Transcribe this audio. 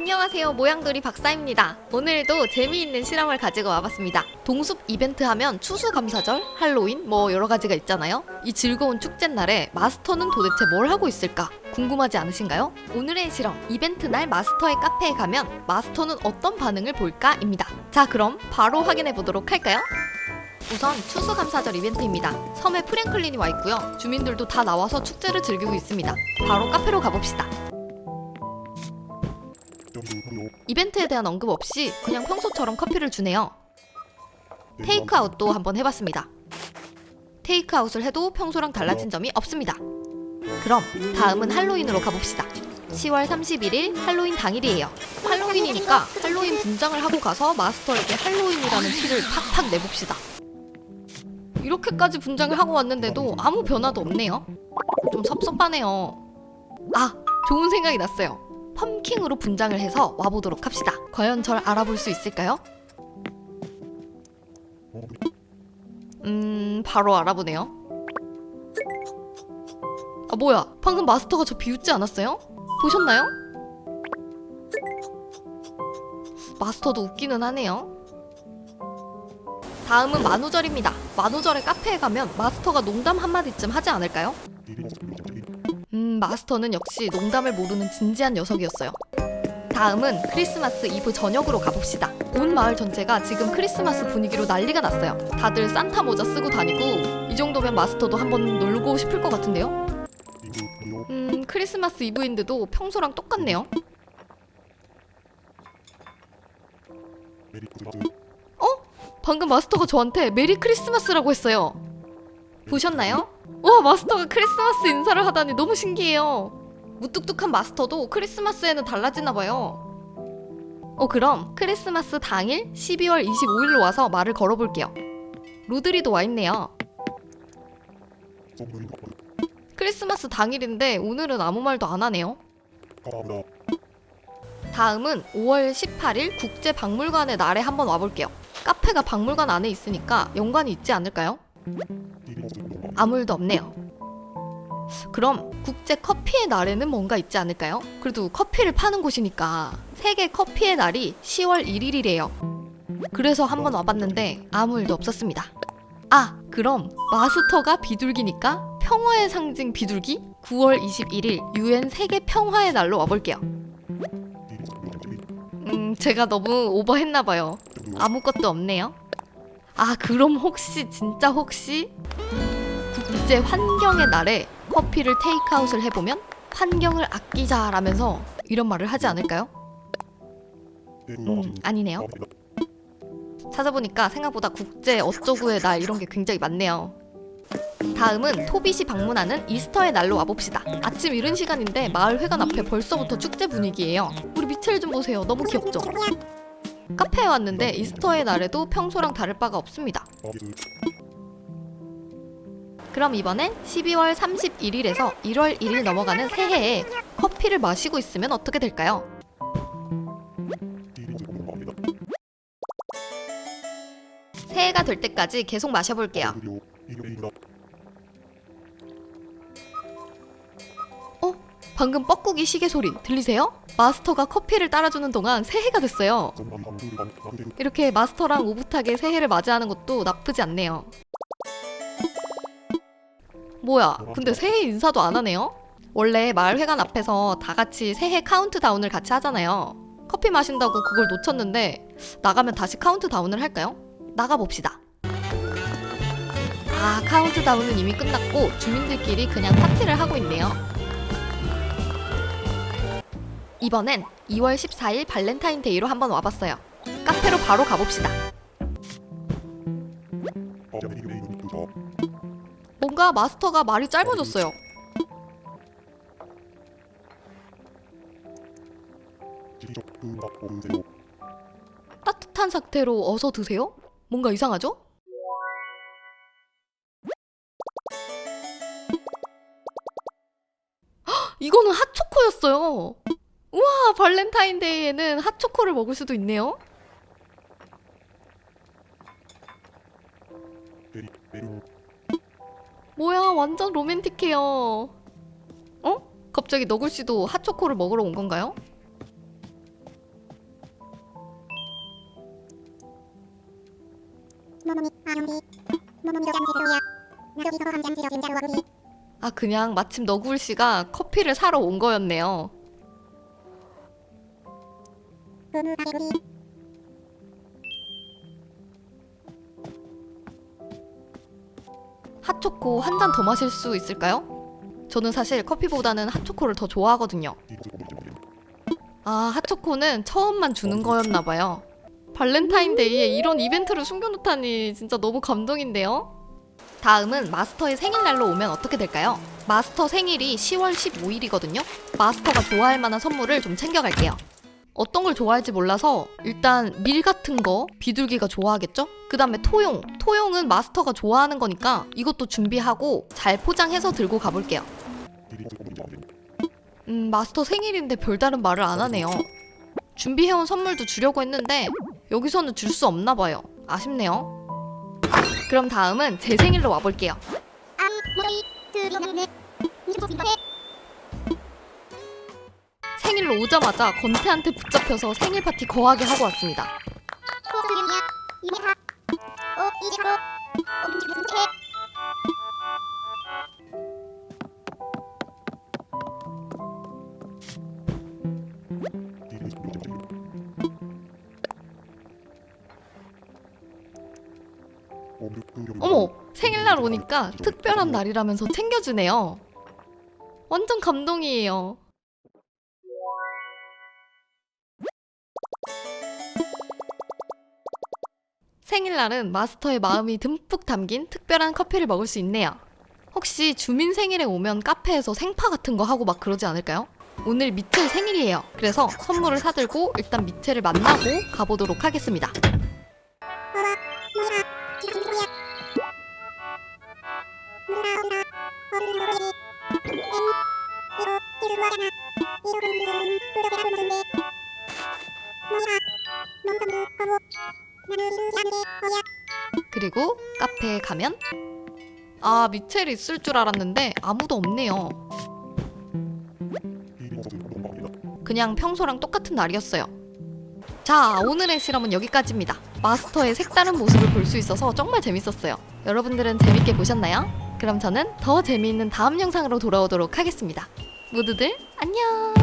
안녕하세요 모양돌이 박사입니다 오늘도 재미있는 실험을 가지고 와봤습니다 동숲 이벤트 하면 추수감사절, 할로윈 뭐 여러가지가 있잖아요 이 즐거운 축제날에 마스터는 도대체 뭘 하고 있을까 궁금하지 않으신가요? 오늘의 실험 이벤트 날 마스터의 카페에 가면 마스터는 어떤 반응을 볼까 입니다 자 그럼 바로 확인해 보도록 할까요? 우선 추수감사절 이벤트입니다. 섬에 프랭클린이 와 있고요. 주민들도 다 나와서 축제를 즐기고 있습니다. 바로 카페로 가봅시다. 이벤트에 대한 언급 없이 그냥 평소처럼 커피를 주네요. 테이크아웃도 한번 해봤습니다. 테이크아웃을 해도 평소랑 달라진 점이 없습니다. 그럼 다음은 할로윈으로 가봅시다. 10월 31일 할로윈 당일이에요. 할로윈이니까 할로윈 분장을 하고 가서 마스터에게 할로윈이라는 티를 팍팍 내봅시다. 이렇게까지 분장을 하고 왔는데도 아무 변화도 없네요. 좀 섭섭하네요. 아, 좋은 생각이 났어요. 펌킹으로 분장을 해서 와보도록 합시다. 과연 절 알아볼 수 있을까요? 음, 바로 알아보네요. 아, 뭐야. 방금 마스터가 저 비웃지 않았어요? 보셨나요? 마스터도 웃기는 하네요. 다음은 만우절입니다. 만우절에 카페에 가면 마스터가 농담 한마디쯤 하지 않을까요? 음, 마스터는 역시 농담을 모르는 진지한 녀석이었어요. 다음은 크리스마스 이브 저녁으로 가봅시다. 온 마을 전체가 지금 크리스마스 분위기로 난리가 났어요. 다들 산타 모자 쓰고 다니고 이 정도면 마스터도 한번 놀고 싶을 것 같은데요? 음, 크리스마스 이브인데도 평소랑 똑같네요. 방금 마스터가 저한테 메리 크리스마스라고 했어요. 보셨나요? 와 마스터가 크리스마스 인사를 하다니 너무 신기해요. 무뚝뚝한 마스터도 크리스마스에는 달라지나 봐요. 어 그럼 크리스마스 당일 12월 25일로 와서 말을 걸어볼게요. 로드리도 와 있네요. 크리스마스 당일인데 오늘은 아무 말도 안 하네요. 다음은 5월 18일 국제박물관의 날에 한번 와볼게요. 카페가 박물관 안에 있으니까 연관이 있지 않을까요? 아무 일도 없네요. 그럼 국제 커피의 날에는 뭔가 있지 않을까요? 그래도 커피를 파는 곳이니까 세계 커피의 날이 10월 1일이래요. 그래서 한번 와봤는데 아무 일도 없었습니다. 아, 그럼 마스터가 비둘기니까 평화의 상징 비둘기 9월 21일 유엔 세계 평화의 날로 와볼게요. 음, 제가 너무 오버했나봐요. 아무것도 없네요. 아, 그럼 혹시, 진짜 혹시, 국제 환경의 날에 커피를 테이크아웃을 해보면 환경을 아끼자라면서 이런 말을 하지 않을까요? 음, 아니네요. 찾아보니까 생각보다 국제 어쩌구의 날 이런 게 굉장히 많네요. 다음은 토빗이 방문하는 이스터의 날로 와봅시다. 아침 이른 시간인데 마을 회관 앞에 벌써부터 축제 분위기예요. 우리 미첼 좀 보세요. 너무 귀엽죠? 카페에 왔는데 이스터의 날에도 평소랑 다를 바가 없습니다. 그럼 이번엔 12월 31일에서 1월 1일 넘어가는 새해에 커피를 마시고 있으면 어떻게 될까요? 새해가 될 때까지 계속 마셔볼게요. 어? 방금 뻐꾸기 시계 소리 들리세요? 마스터가 커피를 따라주는 동안 새해가 됐어요. 이렇게 마스터랑 오붓하게 새해를 맞이하는 것도 나쁘지 않네요. 뭐야? 근데 새해 인사도 안 하네요? 원래 마을 회관 앞에서 다 같이 새해 카운트다운을 같이 하잖아요. 커피 마신다고 그걸 놓쳤는데 나가면 다시 카운트다운을 할까요? 나가 봅시다. 아, 카운트다운은 이미 끝났고 주민들끼리 그냥 파티를 하고 있네요. 이번엔 2월 14일 발렌타인데이로 한번 와봤어요. 카페로 바로 가봅시다. 뭔가 마스터가 말이 짧아졌어요. 따뜻한 상태로 어서 드세요? 뭔가 이상하죠? 헉, 이거는 핫초코였어요. 우와, 발렌타인데이에는 핫초코를 먹을 수도 있네요. 뭐야 완전 로맨틱해요. 어? 갑자기 너굴씨도 핫초코를 먹으러 온 건가요? 아 그냥 마침 너굴씨가 커피를 사러 온 거였네요. 핫초코 한 잔 더 마실 수 있을까요? 저는 사실 커피보다는 핫초코를 더 좋아하거든요. 아, 핫초코는 처음만 주는 거였나 봐요. 발렌타인데이에 이런 이벤트를 숨겨놓다니 진짜 너무 감동인데요. 다음은 마스터의 생일날로 오면 어떻게 될까요? 마스터 생일이 10월 15일이거든요. 마스터가 좋아할 만한 선물을 좀 챙겨갈게요. 어떤 걸 좋아할지 몰라서 일단 밀 같은 거 비둘기가 좋아하겠죠? 그 다음에 토용. 토용은 마스터가 좋아하는 거니까 이것도 준비하고 잘 포장해서 들고 가볼게요. 음, 마스터 생일인데 별다른 말을 안 하네요. 준비해온 선물도 주려고 했는데 여기서는 줄 수 없나 봐요. 아쉽네요. 그럼 다음은 제 생일로 와볼게요. 생일로 오자마자 건태한테 붙잡혀서 생일 파티 거하게 하고 왔습니다. 어머, 생일날 오니까 특별한 날이라면서 챙겨주네요. 완전 감동이에요. 생일날은 마스터의 마음이 듬뿍 담긴 특별한 커피를 먹을 수 있네요. 혹시 주민 생일에 오면 카페에서 생파 같은 거 하고 막 그러지 않을까요? 오늘 미첼 생일이에요. 그래서 선물을 사들고 일단 미첼을 만나고 가보도록 하겠습니다. 그리고 카페에 가면 아 미첼이 있을 줄 알았는데 아무도 없네요. 그냥 평소랑 똑같은 날이었어요. 자, 오늘의 실험은 여기까지입니다. 마스터의 색다른 모습을 볼 수 있어서 정말 재밌었어요. 여러분들은 재밌게 보셨나요? 그럼 저는 더 재미있는 다음 영상으로 돌아오도록 하겠습니다. 모두들 안녕!